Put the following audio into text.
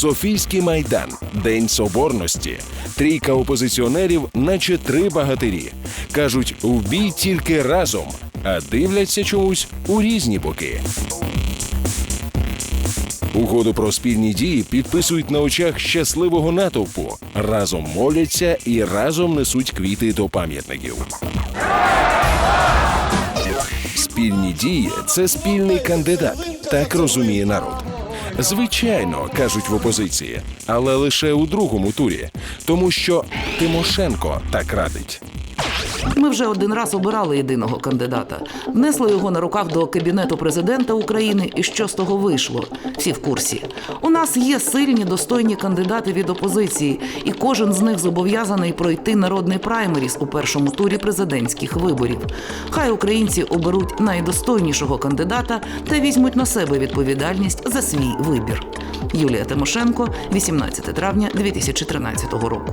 Софійський майдан, День Соборності, трійка опозиціонерів, наче три багатирі. Кажуть, в тільки разом, а дивляться чомусь у різні боки. Угоду про спільні дії підписують на очах щасливого натовпу. Разом моляться і разом несуть квіти до пам'ятників. Спільні дії це спільний кандидат. Так розуміє народ. Звичайно, кажуть в опозиції, але лише у другому турі, тому що Тимошенко так радить. Ми вже один раз обирали єдиного кандидата, внесли його на руках до кабінету президента України. І що з того вийшло? Всі в курсі. У нас є сильні достойні кандидати від опозиції, і кожен з них зобов'язаний пройти народний праймеріс у першому турі президентських виборів. Хай українці оберуть найдостойнішого кандидата та візьмуть на себе відповідальність за свій вибір. Юлія Тимошенко, 18 травня 2013 року.